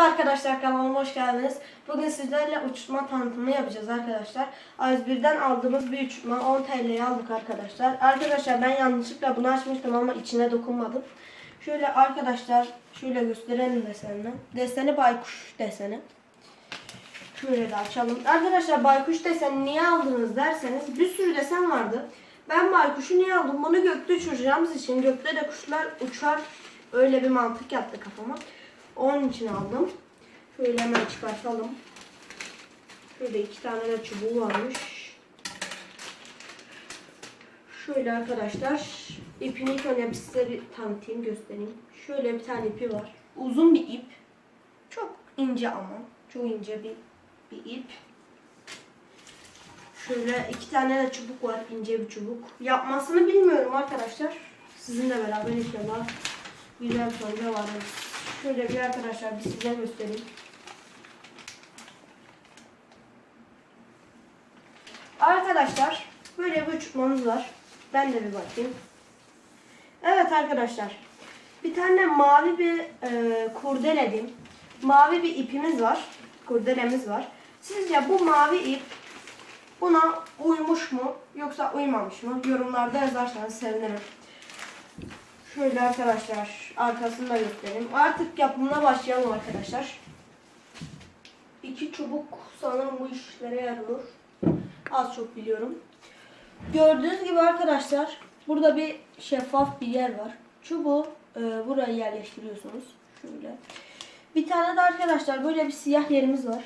Merhaba arkadaşlar kanalıma hoş geldiniz. Bugün sizlerle uçurtma tanıtımı yapacağız arkadaşlar. A101'den aldığımız bir uçurtma 10 TL'ye aldık arkadaşlar. Arkadaşlar ben yanlışlıkla bunu açmıştım ama içine dokunmadım. Şöyle arkadaşlar şöyle gösterelim desenini. Deseni baykuş deseni. Şöyle de açalım. Arkadaşlar baykuş deseni niye aldınız derseniz bir sürü desen vardı. Ben baykuşu niye aldım? Bunu gökte uçuracağımız için gökte de kuşlar uçar. Öyle bir mantık yaptı kafama. Onun için aldım. Şöyle hemen çıkartalım. Şurada iki tane de çubuğu varmış. Şöyle arkadaşlar ipini ilk önce size tanıtayım göstereyim. Şöyle bir tane ipi var. Uzun bir ip. Çok ince ama. Çok ince bir, bir ip. Şöyle iki tane de çubuk var. ince bir çubuk. Yapmasını bilmiyorum arkadaşlar. Sizinle beraber inşallah güzel sonuca varırız. Şöyle bir arkadaşlar bir size göstereyim. Arkadaşlar böyle bir uçurtmamız var. Ben de bir bakayım. Evet arkadaşlar. Bir tane mavi bir e, kurdele diyeyim. Mavi bir ipimiz var. Kurdelemiz var. Sizce bu mavi ip buna uymuş mu yoksa uymamış mı? Yorumlarda yazarsanız sevinirim. Şöyle arkadaşlar arkasını da göstereyim. Artık yapımına başlayalım arkadaşlar. İki çubuk sanırım bu işlere yarıyor. Az çok biliyorum. Gördüğünüz gibi arkadaşlar burada bir şeffaf bir yer var. Çubuğu e, buraya yerleştiriyorsunuz. Şöyle. Bir tane de arkadaşlar böyle bir siyah yerimiz var.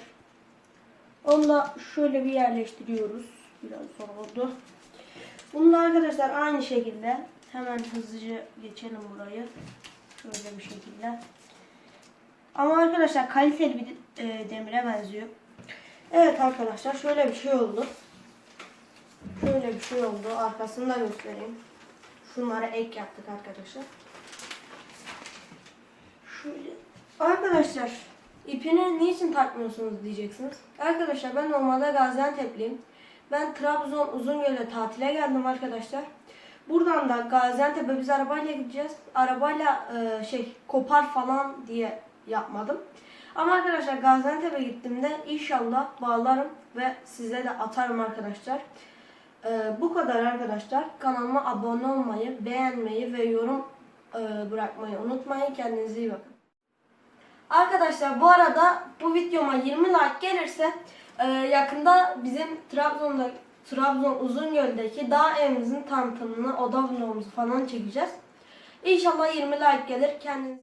Onu da şöyle bir yerleştiriyoruz. Biraz zor oldu. Bunu da arkadaşlar aynı şekilde hemen hızlıca geçelim burayı. Şöyle bir şekilde. Ama arkadaşlar kaliteli bir e, demire benziyor. Evet arkadaşlar şöyle bir şey oldu. Şöyle bir şey oldu. Arkasını da göstereyim. Şunlara ek yaptık arkadaşlar. Şöyle. Arkadaşlar ipini niçin takmıyorsunuz diyeceksiniz. Arkadaşlar ben normalde Gaziantep'liyim. Ben Trabzon Uzungöl'e tatile geldim arkadaşlar. Buradan da Gaziantep'e biz arabayla gideceğiz. Arabayla e, şey kopar falan diye yapmadım. Ama arkadaşlar Gaziantep'e gittiğimde inşallah bağlarım ve size de atarım arkadaşlar. E, bu kadar arkadaşlar. Kanalıma abone olmayı, beğenmeyi ve yorum e, bırakmayı unutmayın. Kendinize iyi bakın. Arkadaşlar bu arada bu videoma 20 like gelirse e, yakında bizim Trabzon'da Trabzon Uzungöl'deki dağ evimizin tanıtımını, oda vlogumuzu falan çekeceğiz. İnşallah 20 like gelir. Kendinize